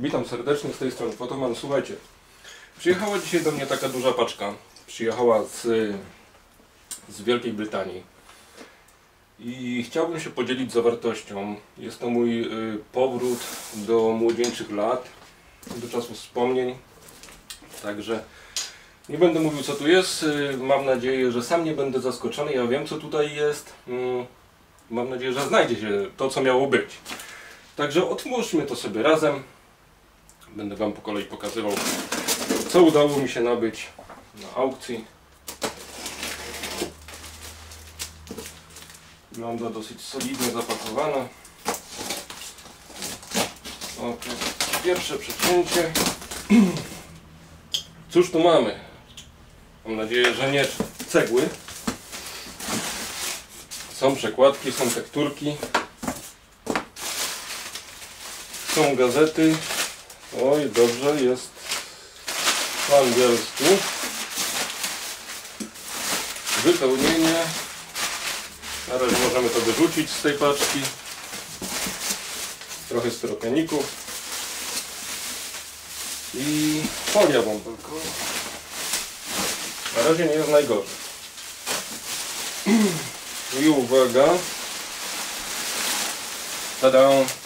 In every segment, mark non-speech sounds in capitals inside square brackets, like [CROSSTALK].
Witam serdecznie z tej strony Fotoman. Słuchajcie, przyjechała dzisiaj do mnie taka duża paczka. Przyjechała z, z Wielkiej Brytanii. I chciałbym się podzielić zawartością. Jest to mój y, powrót do młodzieńczych lat, do czasu wspomnień. Także nie będę mówił co tu jest. Y, mam nadzieję, że sam nie będę zaskoczony. Ja wiem co tutaj jest. Mm, Mam nadzieję, że znajdzie się to co miało być. Także otwórzmy to sobie razem. Będę Wam po kolei pokazywał, co udało mi się nabyć na aukcji. Wygląda dosyć solidnie zapakowana. Pierwsze przecięcie. Cóż tu mamy? Mam nadzieję, że nie cegły. Są przekładki, są tekturki. Są gazety. Oj, dobrze, jest po angielsku. Wypełnienie. Na razie możemy to wyrzucić z tej paczki. Trochę styropeników. I folia bąbelkowa. Na razie nie jest najgorzej. I uwaga. Tada!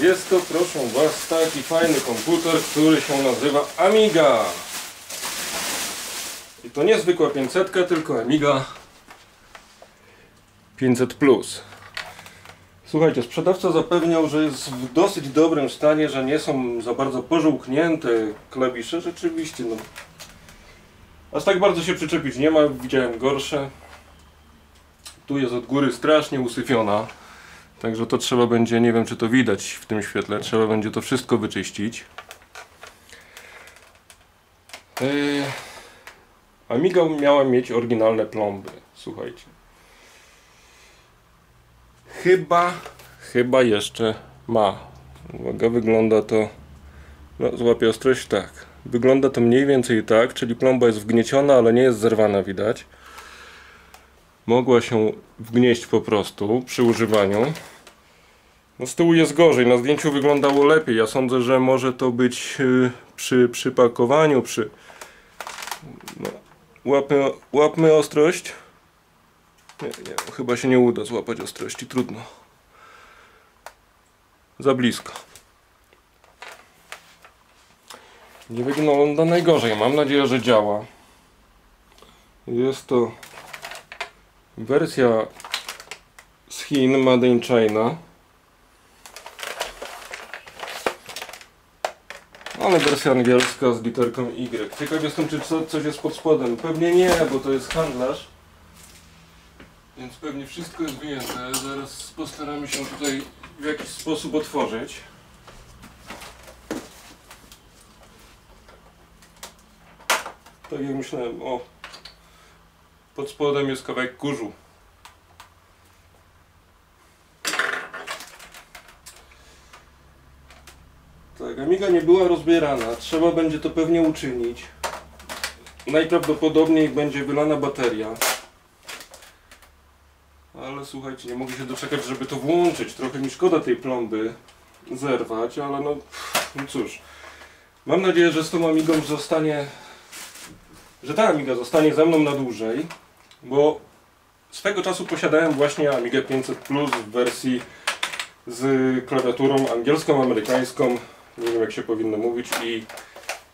Jest to, proszę Was, taki fajny komputer, który się nazywa Amiga. I to nie zwykła 500, tylko Amiga 500 Plus. Słuchajcie, sprzedawca zapewniał, że jest w dosyć dobrym stanie, że nie są za bardzo pożółknięte klawisze. Rzeczywiście, no. Aż tak bardzo się przyczepić nie ma, widziałem gorsze. Tu jest od góry strasznie usyfiona. Także to trzeba będzie, nie wiem czy to widać w tym świetle, trzeba będzie to wszystko wyczyścić. Yy, Amiga miała mieć oryginalne plomby, słuchajcie. Chyba, chyba jeszcze ma. Uwaga, wygląda to, no złapię ostrość, tak. Wygląda to mniej więcej tak, czyli plomba jest wgnieciona, ale nie jest zerwana, widać mogła się wgnieść po prostu przy używaniu. No z tyłu jest gorzej, na zdjęciu wyglądało lepiej. Ja sądzę, że może to być yy, przy przypakowaniu, przy... No, łapmy, łapmy ostrość. Nie, nie, chyba się nie uda złapać ostrości, trudno. Za blisko. Nie wygląda najgorzej, mam nadzieję, że działa. Jest to Wersja z Chin, Made in China. Ale wersja angielska z literką Y. Ciekaw jestem, czy co, coś jest pod spodem. Pewnie nie, bo to jest handlarz. Więc pewnie wszystko jest wyjęte. Zaraz postaramy się tutaj w jakiś sposób otworzyć. Tak jak myślałem, o, pod spodem jest kawałek kurzu. Tak, Amiga nie była rozbierana. Trzeba będzie to pewnie uczynić. Najprawdopodobniej będzie wylana bateria. Ale słuchajcie, nie mogę się doczekać, żeby to włączyć. Trochę mi szkoda tej plomby zerwać, ale no, no cóż. Mam nadzieję, że z tą Amigą zostanie że ta Amiga zostanie ze mną na dłużej bo swego czasu posiadałem właśnie Amigę 500 Plus w wersji z klawiaturą angielską, amerykańską, nie wiem jak się powinno mówić i,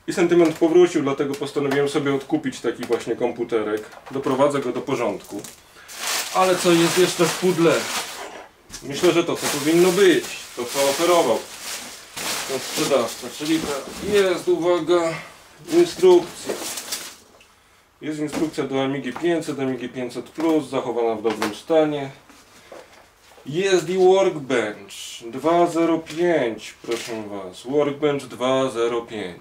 i sentyment powrócił, dlatego postanowiłem sobie odkupić taki właśnie komputerek. Doprowadzę go do porządku. Ale co jest jeszcze w pudle? Myślę, że to co powinno być, to co oferował ten sprzedawca, czyli ta jest, uwaga, instrukcja. Jest instrukcja do Amigi 500, Amigi 500 Plus, zachowana w dobrym stanie. Jest i Workbench 2.05, proszę Was. Workbench 2.05.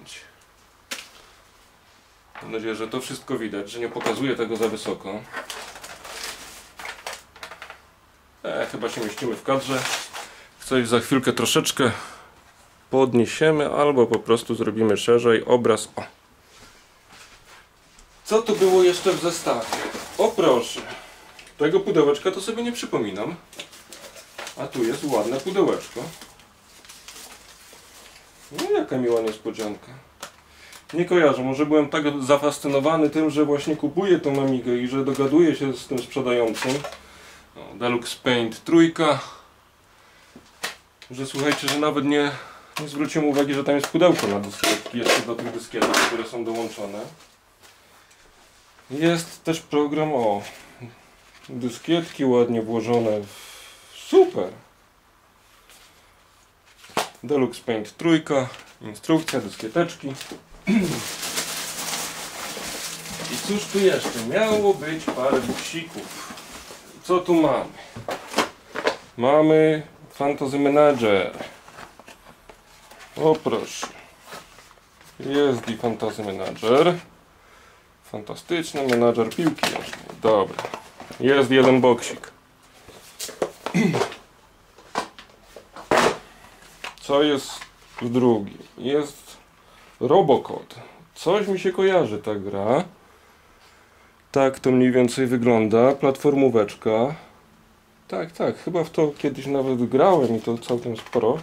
Mam nadzieję, że to wszystko widać, że nie pokazuję tego za wysoko. E, chyba się mieścimy w kadrze. Coś za chwilkę troszeczkę podniesiemy, albo po prostu zrobimy szerzej obraz. O. Co tu było jeszcze w zestawie? O proszę. Tego pudełeczka to sobie nie przypominam. A tu jest ładne pudełeczko. No jaka miła niespodzianka. Nie kojarzę, może byłem tak zafascynowany tym, że właśnie kupuję tą Amigę i że dogaduję się z tym sprzedającym. Deluxe Paint trójka. Że słuchajcie, że nawet nie, nie zwróciłem uwagi, że tam jest pudełko na dyskietki, jeszcze do tych dyskietek, które są dołączone. Jest też program, o, dyskietki ładnie włożone. Super! Deluxe Paint trójka, instrukcja, dyskieteczki. [CLEARS THROAT] I cóż tu jeszcze? Miało być parę buksików. Co tu mamy? Mamy Fantasy Manager. O proszę. Jest i Fantasy Manager. Fantastyczny menadżer piłki nożnej. Dobra. Jest jeden boksik. Co jest w drugim? Jest Robocod. Coś mi się kojarzy ta gra. Tak to mniej więcej wygląda. Platformóweczka. Tak, tak. Chyba w to kiedyś nawet grałem i to całkiem sporo.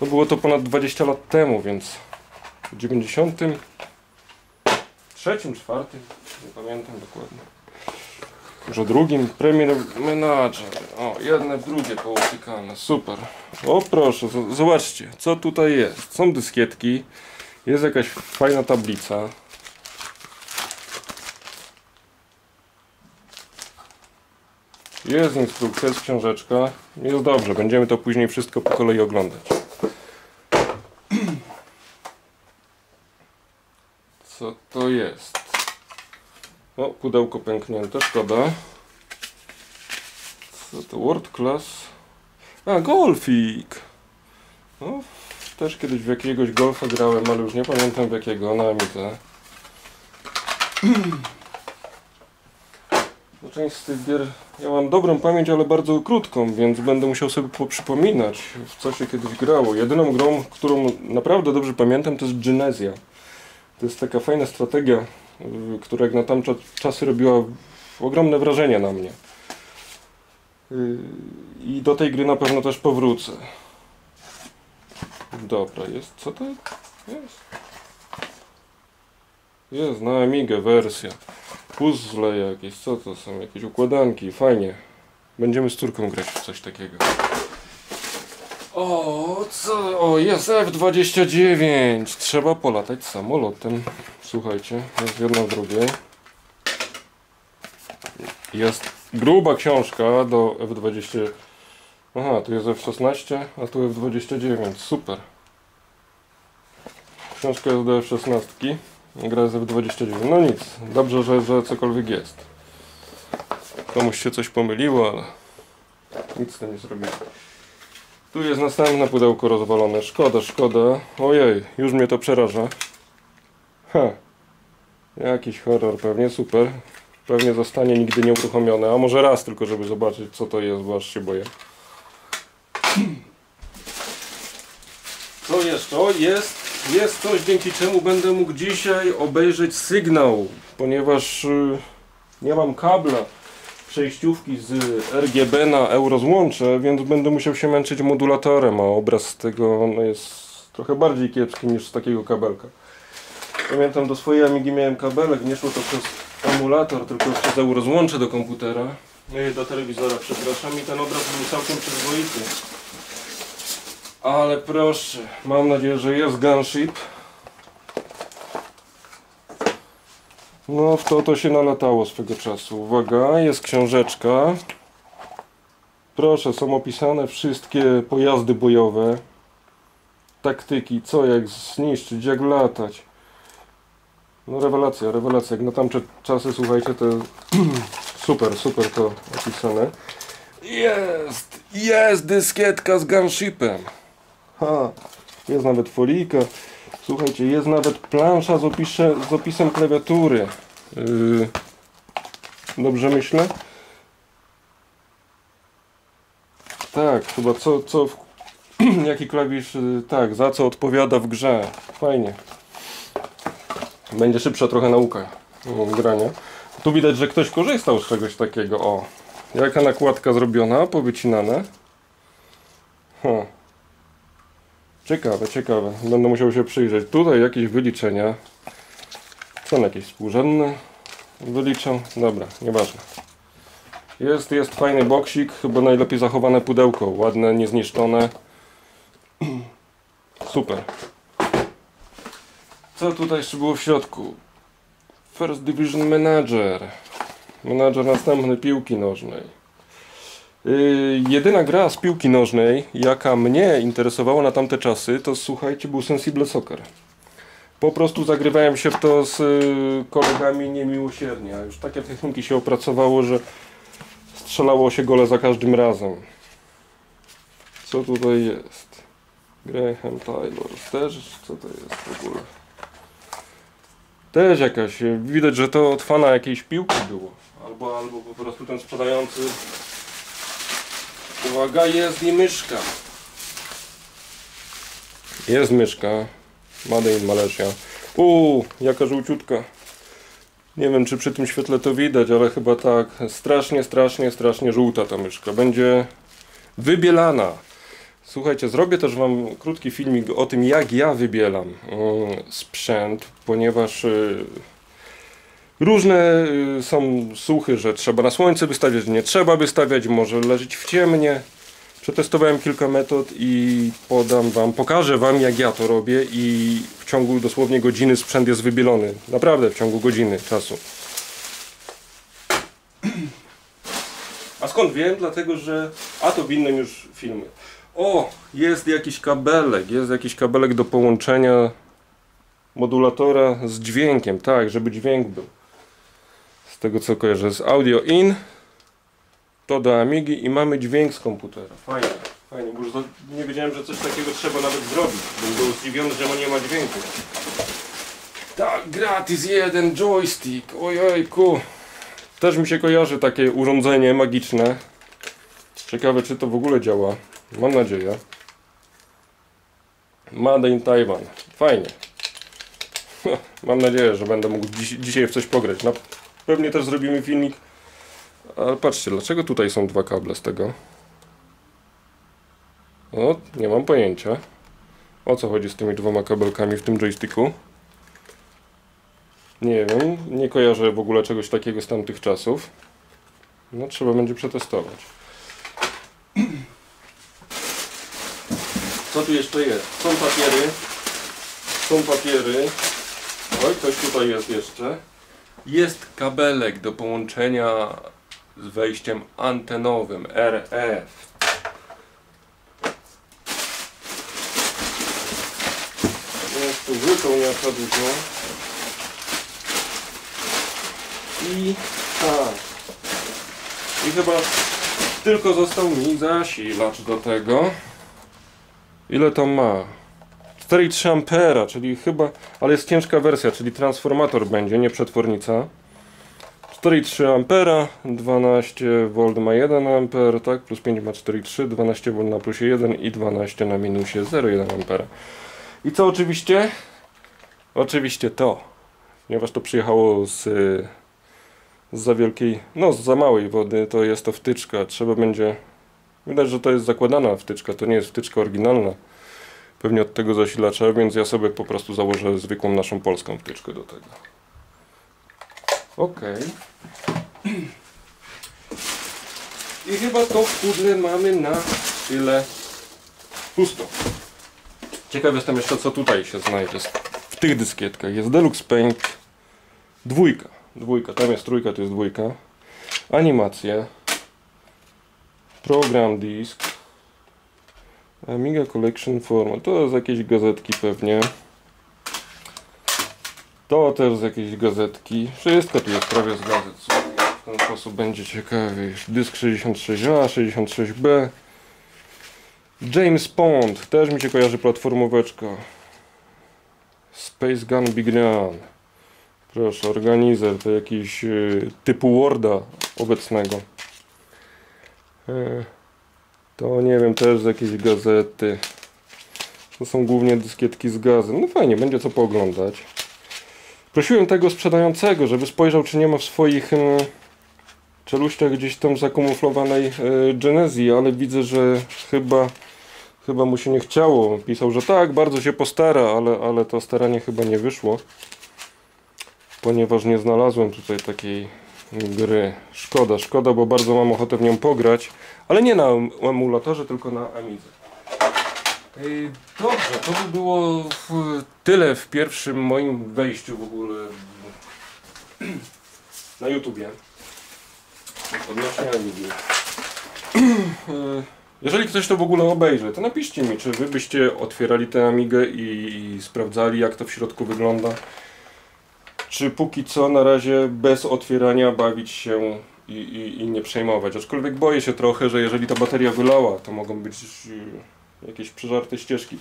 No było to ponad 20 lat temu, więc w 93, czwartym, nie pamiętam dokładnie. Może drugim Premier Manager. O, jedne w drugie połykane. Super. O proszę, zobaczcie, co tutaj jest. Są dyskietki. Jest jakaś fajna tablica. Jest instrukcja, jest książeczka. Jest dobrze, będziemy to później wszystko po kolei oglądać. Co to jest? O, pudełko pęknięte, szkoda. Co to? World Class? A, golfik! No, też kiedyś w jakiegoś golfa grałem, ale już nie pamiętam w jakiego, na Amidze. [CLEARS THROAT] No, część z tych gier, ja mam dobrą pamięć, ale bardzo krótką, więc będę musiał sobie poprzypominać, w co się kiedyś grało. Jedyną grą, którą naprawdę dobrze pamiętam, to jest Genesia. To jest taka fajna strategia, która jak na tamte czasy robiła ogromne wrażenie na mnie. Y, I do tej gry na pewno też powrócę. Dobra, jest. Co to jest? Jest na Amigę wersja. Puzzle jakieś, co to są? Jakieś układanki, fajnie. Będziemy z córką grać w coś takiego. O, co? O, jest F-29. Trzeba polatać samolotem. Słuchajcie, jest jedno w drugiej. Jest gruba książka do F-20. Aha, tu jest F-16, a tu F-29. Super. Książka jest do F-16. Gra jest F-29. No nic, dobrze, że, że cokolwiek jest. Komuś się coś pomyliło, ale nic tym nie zrobiło. Tu jest następne pudełko rozwalone. Szkoda, szkoda. Ojej, już mnie to przeraża. Ha. Jakiś horror pewnie, super. Pewnie zostanie nigdy nie uruchomione. A może raz tylko, żeby zobaczyć co to jest, bo aż się boję. Co jeszcze? Jest, jest coś, dzięki czemu będę mógł dzisiaj obejrzeć sygnał, ponieważ y, nie mam kabla przejściówki z RGB na eurozłącze, więc będę musiał się męczyć modulatorem, a obraz z tego no, jest trochę bardziej kiepski niż z takiego kabelka. Pamiętam do swojej Amigi miałem kabelek, nie szło to przez emulator, tylko przez eurozłącze do komputera. No do telewizora, przepraszam, i ten obraz był całkiem przyzwoity. Ale proszę, mam nadzieję, że jest gunship. No to to się nalatało swego czasu. Uwaga, jest książeczka. Proszę, są opisane wszystkie pojazdy bojowe. Taktyki, co jak zniszczyć, jak latać. No rewelacja, rewelacja. Jak na tamte czasy, słuchajcie, to [CLEARS THROAT] super, super to opisane. Jest, jest dyskietka z gunshipem. Ha, jest nawet folijka. Słuchajcie, jest nawet plansza z, opisze, z opisem klawiatury. Yy, dobrze myślę? Tak, chyba co, co w, [CLEARS THROAT] jaki klawisz, yy, tak, za co odpowiada w grze. Fajnie. Będzie szybsza trochę nauka grania. Tu widać, że ktoś korzystał z czegoś takiego. O, jaka nakładka zrobiona, powycinane. Huh. Ciekawe, ciekawe. Będę musiał się przyjrzeć. Tutaj jakieś wyliczenia. Są jakieś współrzędne. Wyliczam. Dobra, nieważne. Jest, jest fajny boksik. Chyba najlepiej zachowane pudełko. Ładne, niezniszczone. [CLEARS THROAT] Super. Co tutaj jeszcze było w środku? First Division Manager. Manager następny piłki nożnej. Yy, jedyna gra z piłki nożnej, jaka mnie interesowała na tamte czasy, to słuchajcie, był Sensible Soccer. Po prostu zagrywałem się w to z y, kolegami niemiłosiernie. Już takie techniki się opracowało, że strzelało się gole za każdym razem. Co tutaj jest? Graham Taylor też, co to jest w ogóle? Też jakaś, widać, że to od fana jakiejś piłki było. Albo, albo po prostu ten sprzedający Uwaga, jest i myszka. Jest myszka. Made in Malaysia. Uuu, jaka żółciutka. Nie wiem, czy przy tym świetle to widać, ale chyba tak. Strasznie, strasznie, strasznie żółta ta myszka. Będzie wybielana. Słuchajcie, zrobię też Wam krótki filmik o tym, jak ja wybielam mm, sprzęt, ponieważ y, różne y, są słuchy, że trzeba na słońce wystawiać, nie trzeba wystawiać, może leżeć w ciemnie. Przetestowałem kilka metod i podam Wam, pokażę Wam jak ja to robię i w ciągu dosłownie godziny sprzęt jest wybielony. Naprawdę w ciągu godziny czasu. A skąd wiem? Dlatego, że... A to w innym już filmie. O! Jest jakiś kabelek, jest jakiś kabelek do połączenia modulatora z dźwiękiem, tak, żeby dźwięk był. Z tego co kojarzę, z audio in to do Amigi i mamy dźwięk z komputera. Fajnie, fajnie, bo już nie wiedziałem, że coś takiego trzeba nawet zrobić. Bym był zdziwiony, że nie ma dźwięku. Tak, gratis jeden joystick, ojejku. Też mi się kojarzy takie urządzenie magiczne. Ciekawe, czy to w ogóle działa. Mam nadzieję. Made in Taiwan. Fajnie. [LAUGHS] Mam nadzieję, że będę mógł dziś, dzisiaj w coś pograć. Na, pewnie też zrobimy filmik. Ale patrzcie, dlaczego tutaj są dwa kable z tego? O, nie mam pojęcia. O co chodzi z tymi dwoma kabelkami w tym joysticku? Nie wiem, nie kojarzę w ogóle czegoś takiego z tamtych czasów. No, trzeba będzie przetestować. Co tu jeszcze jest? Są papiery. Są papiery. Oj, coś tutaj jest jeszcze. Jest kabelek do połączenia z wejściem antenowym RF. Jest tu wypełniacza dużo. I tak. I chyba tylko został mi zasilacz do tego. Ile to ma? 4,3 ampera, czyli chyba, ale jest ciężka wersja, czyli transformator będzie, nie przetwornica. 4,3 ampera, 12 V ma 1 amper, tak, plus 5 ma 4,3, 12 V na plusie 1 i 12 na minusie 0,1 ampera. I co oczywiście? Oczywiście to, ponieważ to przyjechało z, z za wielkiej, no z za małej wody, to jest to wtyczka, trzeba będzie, widać, że to jest zakładana wtyczka, to nie jest wtyczka oryginalna pewnie od tego zasilacza, więc ja sobie po prostu założę zwykłą naszą polską wtyczkę do tego. Ok. I chyba to pudle mamy na tyle pusto. Ciekaw jestem jeszcze co tutaj się znajdzie w tych dyskietkach. Jest Deluxe Paint dwójka. Dwójka, tam jest trójka, to jest dwójka. Animacje. Program disk. Amiga Collection Format. To z jakiejś gazetki pewnie. To też z jakiejś gazetki. Wszystko tu jest prawie z gazet. W ten sposób będzie ciekawy. Dysk 66A, 66B. James Pond. Też mi się kojarzy platformóweczka. Space Gun Big. Proszę, organizer to jakiś y, typu Worda obecnego. E, to nie wiem, też z jakiejś gazety. To są głównie dyskietki z gazem. No fajnie, będzie co pooglądać. Prosiłem tego sprzedającego, żeby spojrzał, czy nie ma w swoich em, czeluściach gdzieś tam zakamuflowanej Genezji, ale widzę, że chyba chyba mu się nie chciało. Pisał, że tak, bardzo się postara, ale, ale to staranie chyba nie wyszło. Ponieważ nie znalazłem tutaj takiej gry. Szkoda, szkoda, bo bardzo mam ochotę w nią pograć. Ale nie na emulatorze, tylko na Amidze. Dobrze, to by było tyle w pierwszym moim wejściu w ogóle na YouTubie. Odnośnie Amigi. Jeżeli ktoś to w ogóle obejrzy, to napiszcie mi, czy wy byście otwierali tę Amigę i sprawdzali jak to w środku wygląda. Czy póki co na razie bez otwierania bawić się i, i, i nie przejmować. Aczkolwiek boję się trochę, że jeżeli ta bateria wylała, to mogą być e, jakieś przeżarte ścieżki.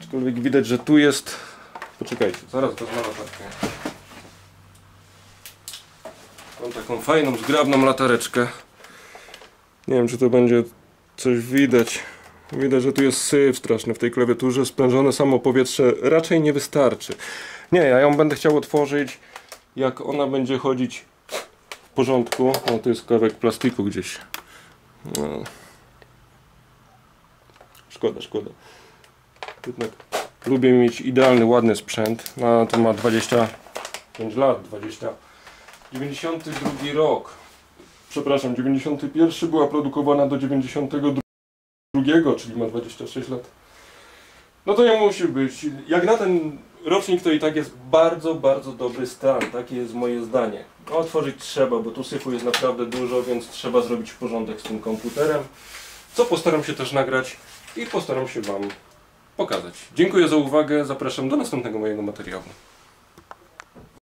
Aczkolwiek widać, że tu jest... Poczekajcie, zaraz wezmę latarkę. Mam taką fajną, zgrabną latareczkę. Nie wiem, czy to będzie coś widać. Widać, że tu jest syf straszny w tej klawiaturze. Sprężone samo powietrze raczej nie wystarczy. Nie, ja ją będę chciał otworzyć, jak ona będzie chodzić w porządku. O, tu jest kawałek plastiku gdzieś. No. Szkoda, szkoda. Jednak lubię mieć idealny, ładny sprzęt. No, to ma 25 lat, 20. 92 rok. Przepraszam, 91 była produkowana do 92, czyli ma 26 lat. No to nie musi być. Jak na ten rocznik to i tak jest bardzo, bardzo dobry stan. Takie jest moje zdanie. No, Otworzyć trzeba, bo tu syfu jest naprawdę dużo, więc trzeba zrobić porządek z tym komputerem. Co postaram się też nagrać i postaram się Wam pokazać. Dziękuję za uwagę, zapraszam do następnego mojego materiału.